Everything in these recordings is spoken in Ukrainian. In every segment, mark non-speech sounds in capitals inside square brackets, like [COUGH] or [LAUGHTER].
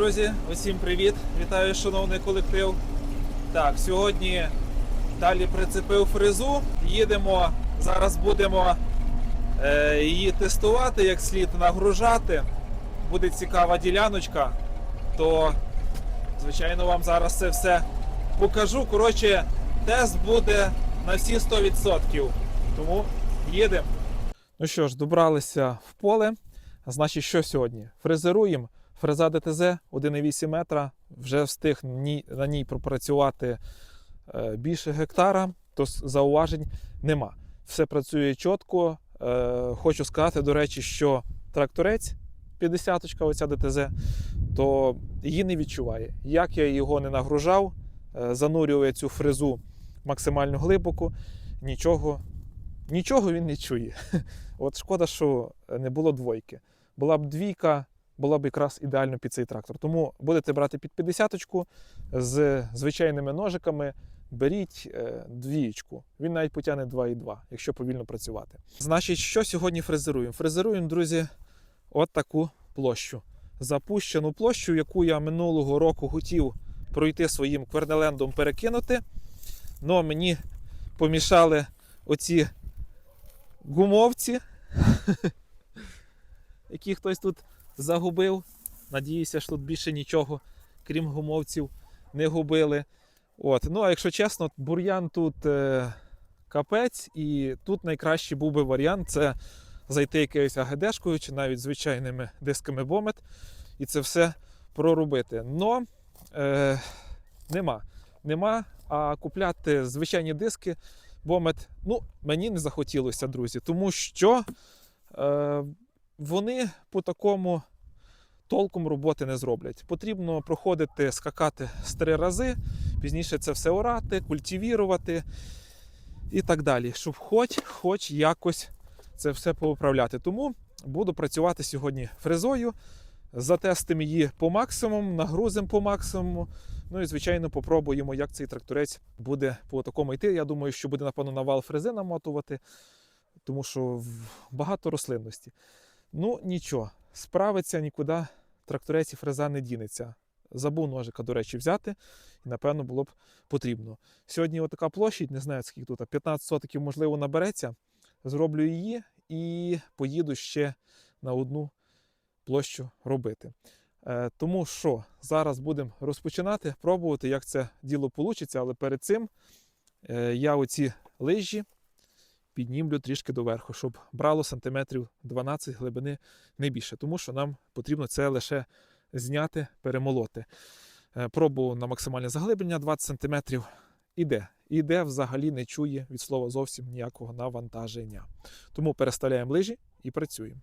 Друзі, усім привіт! Вітаю, шановний колектив. Так, сьогодні далі прицепив фрезу. Їдемо. Зараз будемо е, її тестувати, як слід нагружати. Буде цікава діляночка, то звичайно вам зараз це все покажу. Коротше, тест буде на всі 100%. Тому їдемо. Ну що ж, добралися в поле. Значить, що сьогодні? Фрезеруємо. Фреза ДТЗ 1,8 метра. Вже встиг на ній пропрацювати е, більше гектара, то зауважень нема. Все працює чітко. Е, Хочу сказати, до речі, що тракторець 50-ка, оця ДТЗ, то її не відчуває. Як я його не нагружав, е, занурює цю фрезу максимально глибоко, нічого, нічого він не чує. [LAUGHS] От шкода, що не було двойки. Була б двійка, була б якраз ідеально під цей трактор. Тому будете брати під 50-ку з звичайними ножиками. Беріть е, двієчку. Він навіть потягне 2,2, якщо повільно працювати. Значить, що сьогодні фрезеруємо? Фрезеруємо, друзі, от таку площу. Запущену площу, яку я минулого року хотів пройти своїм квернелендом перекинути. Но мені помішали оці гумовці, [LAUGHS] які хтось тут загубив. Надіюся, що тут більше нічого, крім гумовців, не губили. От. Ну, а якщо чесно, бур'ян тут е, капець, і тут найкращий був би варіант це зайти якоюсь АГДшкою чи навіть звичайними дисками Бомет і це все проробити. Но е, нема. Нема. А купляти звичайні диски Бомет, ну, мені не захотілося, друзі, тому що е, вони по такому толком роботи не зроблять. Потрібно проходити, скакати з три рази, пізніше це все орати, культивірувати і так далі, щоб хоч, хоч якось це все поуправляти. Тому буду працювати сьогодні фрезою, затестимо її по максимуму, нагрузимо по максимуму. Ну і, звичайно, попробуємо, як цей тракторець буде по такому йти. Я думаю, що буде, напевно, на вал фрези намотувати, тому що багато рослинності. Ну, нічого, справиться нікуди тракторець і фреза не дінеться. Забув ножика, до речі, взяти, і напевно було б потрібно. Сьогодні отака площадь, не знаю скільки тут, 15 сотиків, можливо, набереться. Зроблю її і поїду ще на одну площу робити. Е, тому що зараз будемо розпочинати, пробувати, як це діло вийде, але перед цим е, я оці лижі піднімлю трішки доверху, щоб брало сантиметрів 12 глибини не більше, тому що нам потрібно це лише зняти, перемолоти. Пробу на максимальне заглиблення 20 см. Іде. Іде, взагалі не чує від слова зовсім ніякого навантаження. Тому переставляємо лижі і працюємо.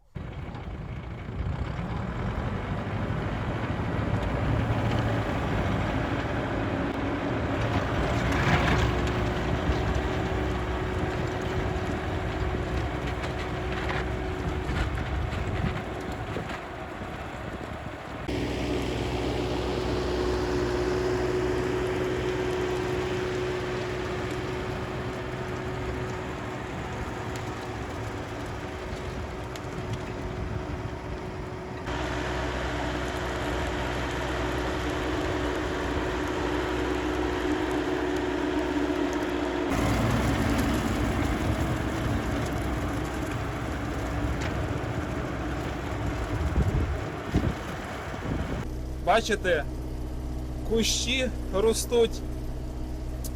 Бачите, кущі ростуть.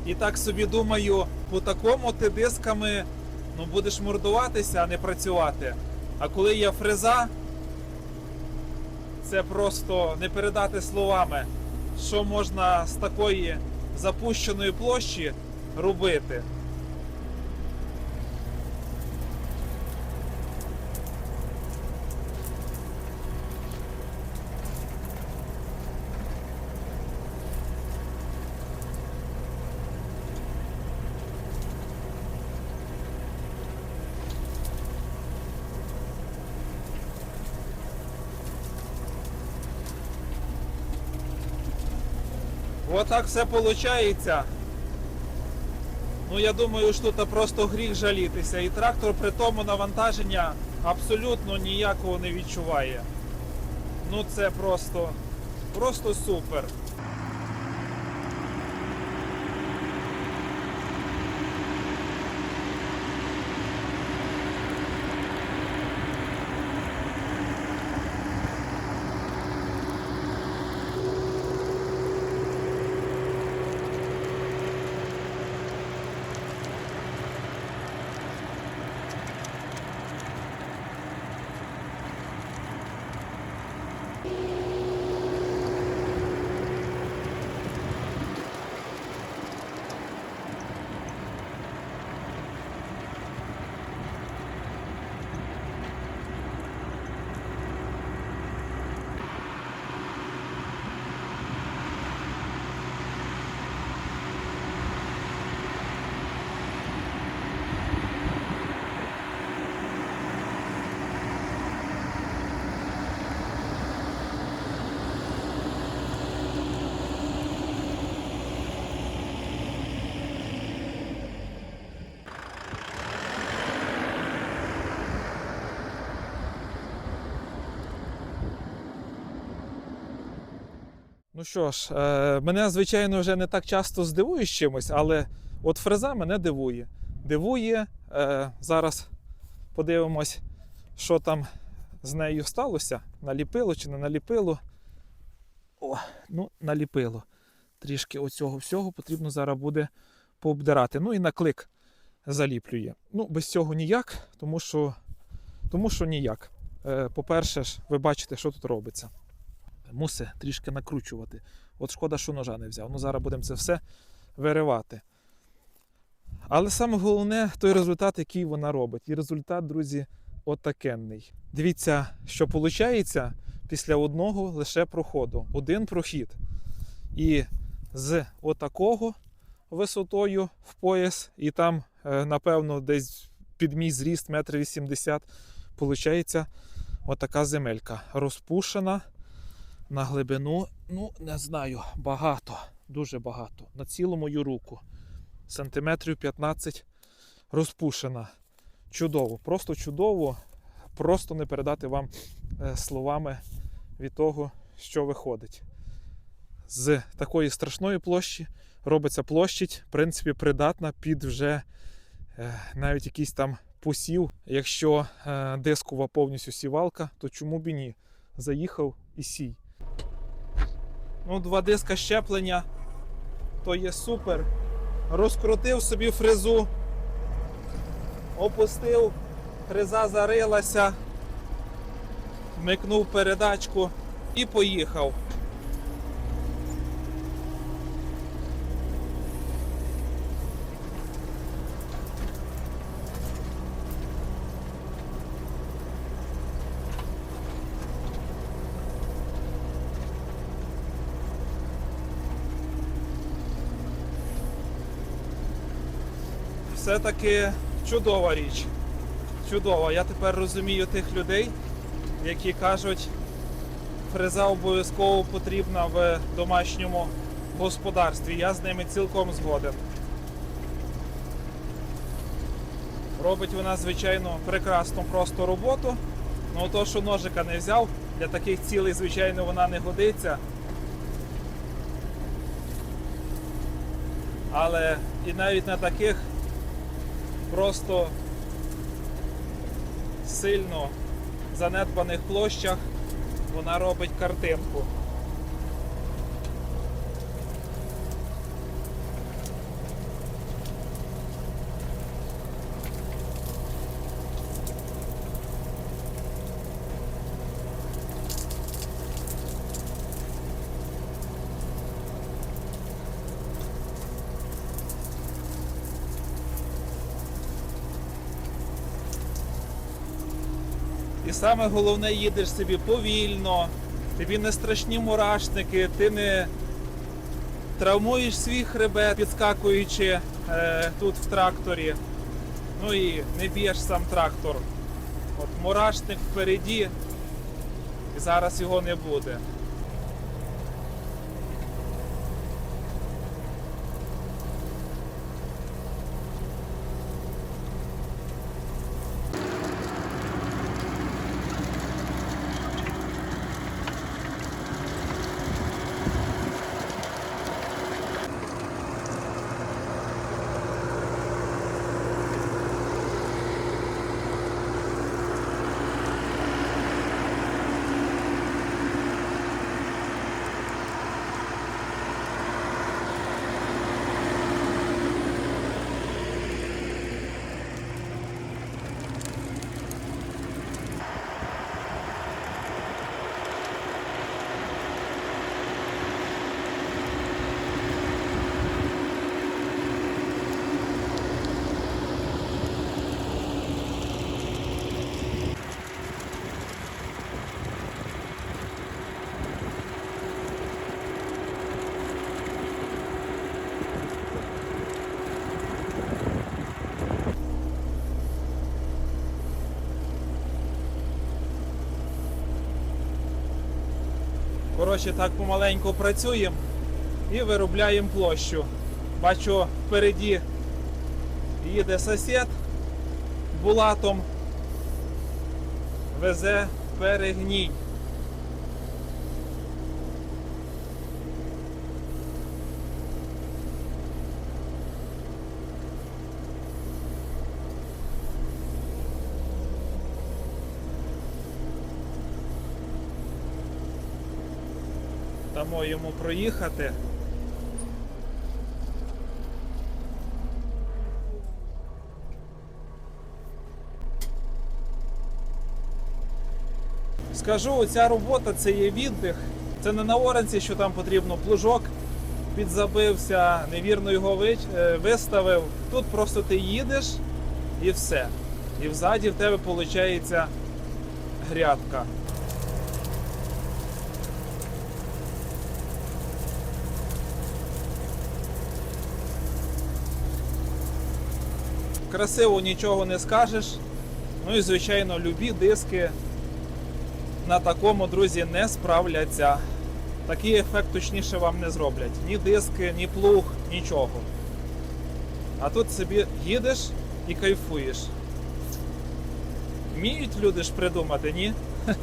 І так собі думаю, по такому ти дисками ну, будеш мордуватися, а не працювати. А коли є фреза, це просто не передати словами, що можна з такої запущеної площі робити. Отак все виходить. Ну, я думаю, що тут просто гріх жалітися. І трактор при тому навантаження абсолютно ніякого не відчуває. Ну це просто Просто супер. Ну що ж, е, мене, звичайно, вже не так часто здивуєш чимось, але от фреза мене дивує. Дивує. Е, зараз подивимось, що там з нею сталося. Наліпило чи не наліпило. О, ну, наліпило. Трішки оцього всього потрібно зараз буде пообдирати. Ну і на клик заліплює. Ну, без цього ніяк, тому що, тому що ніяк. Е, По-перше, ж, ви бачите, що тут робиться мусить трішки накручувати. От шкода, що ножа не взяв. Ну зараз будемо це все виривати. Але саме головне той результат, який вона робить. І результат, друзі, отакенний. Дивіться, що виходить після одного лише проходу. Один прохід. І з отакого висотою в пояс, і там, е, напевно, десь під мій зріст, метр вісімдесят, виходить отака земелька. Розпушена на глибину, ну, не знаю, багато, дуже багато. На цілу мою руку. Сантиметрів 15 розпушена. Чудово, просто чудово. Просто не передати вам е, словами від того, що виходить. З такої страшної площі робиться площадь, в принципі, придатна під вже е, навіть якийсь там посів. Якщо е, дискова повністю сівалка, то чому б і ні? Заїхав і сій. Ну, два диска щеплення, то є супер. Розкрутив собі фрезу, опустив, фреза зарилася, вмикнув передачку і поїхав. Все-таки чудова річ. Чудова. Я тепер розумію тих людей, які кажуть, фреза обов'язково потрібна в домашньому господарстві. Я з ними цілком згоден. Робить вона, звичайно, прекрасну просто роботу. Ну то, що ножика не взяв, для таких цілей, звичайно, вона не годиться. Але і навіть на таких просто сильно занедбаних площах вона робить картинку. Саме головне їдеш собі повільно, тобі не страшні мурашники, ти не травмуєш свій хребет, підскакуючи е, тут в тракторі. Ну і не б'єш сам трактор. От мурашник впереді, і зараз його не буде. Коротше, так помаленьку працюємо і виробляємо площу. Бачу, впереді їде сусід булатом, везе перегній. Дамо йому проїхати. Скажу, ця робота це є віддих. Це не на оранці, що там потрібно плужок підзабився, невірно його е, виставив. Тут просто ти їдеш і все. І взаді в тебе виходить грядка. Красиво нічого не скажеш. Ну і звичайно, любі диски на такому, друзі, не справляться. Такий ефект точніше вам не зроблять. Ні диски, ні плуг, нічого. А тут собі їдеш і кайфуєш. Вміють люди ж придумати, ні? [LAUGHS]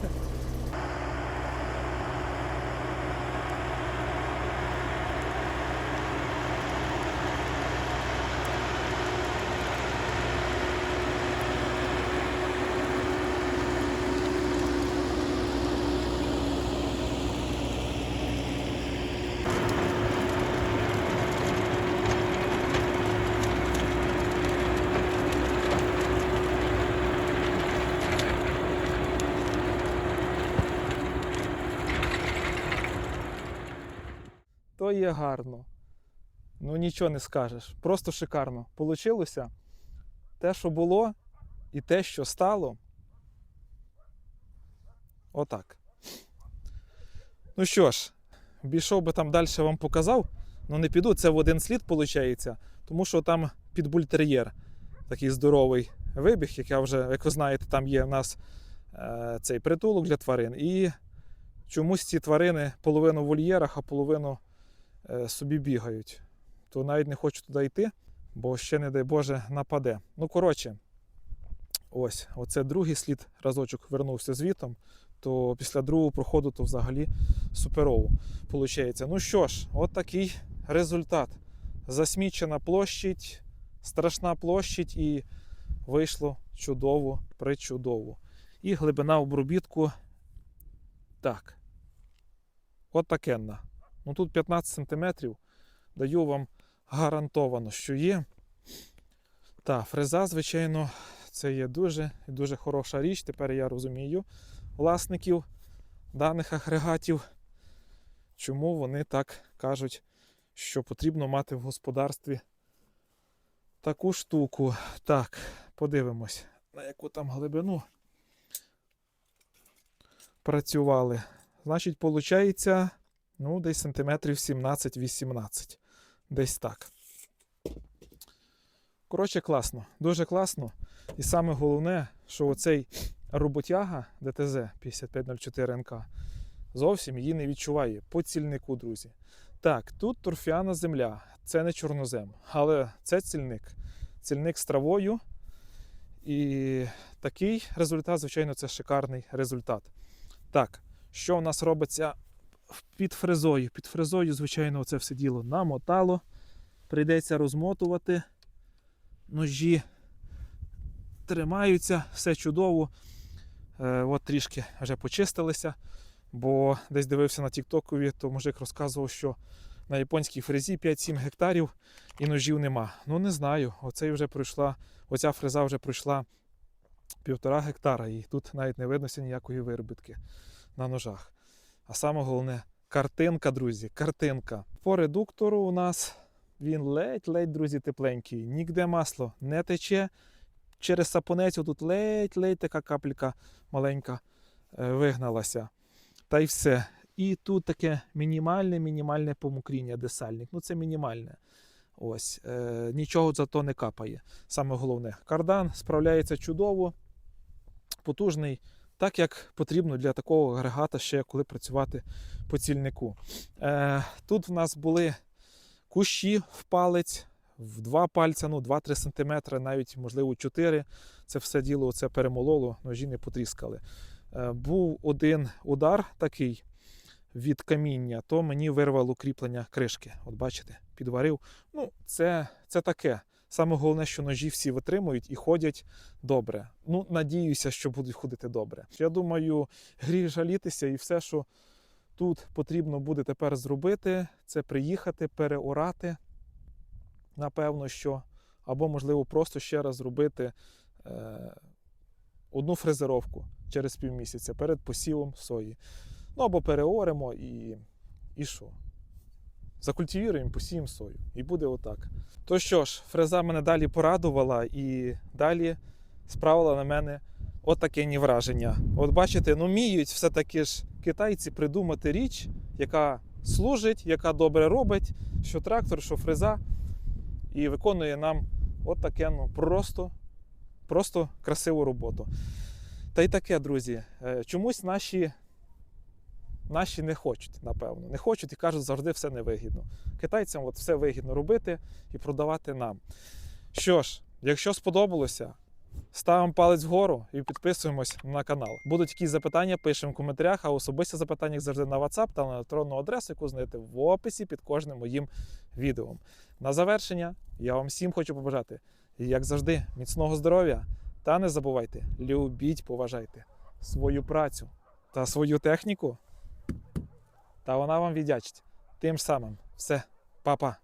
Є гарно. Ну нічого не скажеш. Просто шикарно. Получилося те, що було, і те, що стало. Отак. Ну що ж, бійшов би там далі вам показав, але не піду. Це в один слід виходить, тому що там підбультер'єр такий здоровий вибіг, як я вже, як ви знаєте, там є в нас е, цей притулок для тварин. І чомусь ці тварини половину в вольєрах, а половину собі бігають. То навіть не хочу туди йти, бо ще, не дай Боже, нападе. Ну, коротше, ось, оце другий слід разочок вернувся звітом, то після другого проходу то взагалі суперово виходить. Ну що ж, от такий результат. Засмічена площадь, страшна площадь, і вийшло чудово, причудово. І глибина обробітку. Так. От такенна. Ну тут 15 см. Даю вам гарантовано, що є. Та, фреза, звичайно, це є дуже дуже хороша річ. Тепер я розумію власників даних агрегатів, чому вони так кажуть, що потрібно мати в господарстві таку штуку. Так, подивимось, на яку там глибину працювали. Значить, виходить, ну, десь сантиметрів 17-18. Десь так. Коротше, класно, дуже класно. І саме головне, що оцей роботяга ДТЗ 5504 НК зовсім її не відчуває по цільнику, друзі. Так, тут торфяна земля, це не чорнозем, але це цільник. Цільник з травою. І такий результат, звичайно, це шикарний результат. Так, що у нас робиться під фрезою? Під фрезою, звичайно, це все діло намотало. Прийдеться розмотувати. Ножі тримаються, все чудово. Е, от трішки вже почистилися, бо десь дивився на Тіктокові, то мужик розказував, що на японській фрезі 5-7 гектарів і ножів нема. Ну не знаю. Оцей вже пройшла, оця фреза вже пройшла півтора гектара, і тут навіть не виднося ніякої виробітки на ножах. А саме головне картинка, друзі, картинка. По редуктору у нас він ледь-ледь, друзі, тепленький. Нігде масло не тече. Через сапонець тут ледь-ледь така капелька маленька е, вигналася. Та й все. І тут таке мінімальне-мінімальне помокріння десальник. Ну це мінімальне. Ось, е, Нічого зато не капає. Саме головне. Кардан справляється чудово, потужний так, як потрібно для такого агрегата, ще коли працювати по цільнику. Е, тут в нас були кущі в палець, в два пальця, ну 2-3 см, навіть, можливо, 4. Це все діло оце перемололо, ножі не потріскали. Е, був один удар такий від каміння, то мені вирвало кріплення кришки. От бачите, підварив. Ну, це, це таке. Саме головне, що ножі всі витримують і ходять добре. Ну, надіюся, що будуть ходити добре. Я думаю, гріх жалітися і все, що тут потрібно буде тепер зробити, це приїхати, переорати. Напевно, що. Або, можливо, просто ще раз зробити е, одну фрезеровку через півмісяця перед посівом сої. Ну або переоремо і, і? Закультивіруємо, посіємо сою. І буде отак. То що ж, фреза мене далі порадувала і далі справила на мене отаке ні враження. От бачите, ну вміють все-таки ж китайці придумати річ, яка служить, яка добре робить, що трактор, що фреза, і виконує нам от ну, просто, просто красиву роботу. Та й таке, друзі. Е, Чомусь наші наші не хочуть, напевно. Не хочуть і кажуть, завжди все невигідно. Китайцям от все вигідно робити і продавати нам. Що ж, якщо сподобалося, ставимо палець вгору і підписуємось на канал. Будуть якісь запитання, пишемо в коментарях, а особисті запитання завжди на WhatsApp та на електронну адресу, яку знайдете в описі під кожним моїм відео. На завершення я вам всім хочу побажати, як завжди, міцного здоров'я. Та не забувайте, любіть, поважайте свою працю та свою техніку та вона вам віддячить. Тим самим. Все, па-па.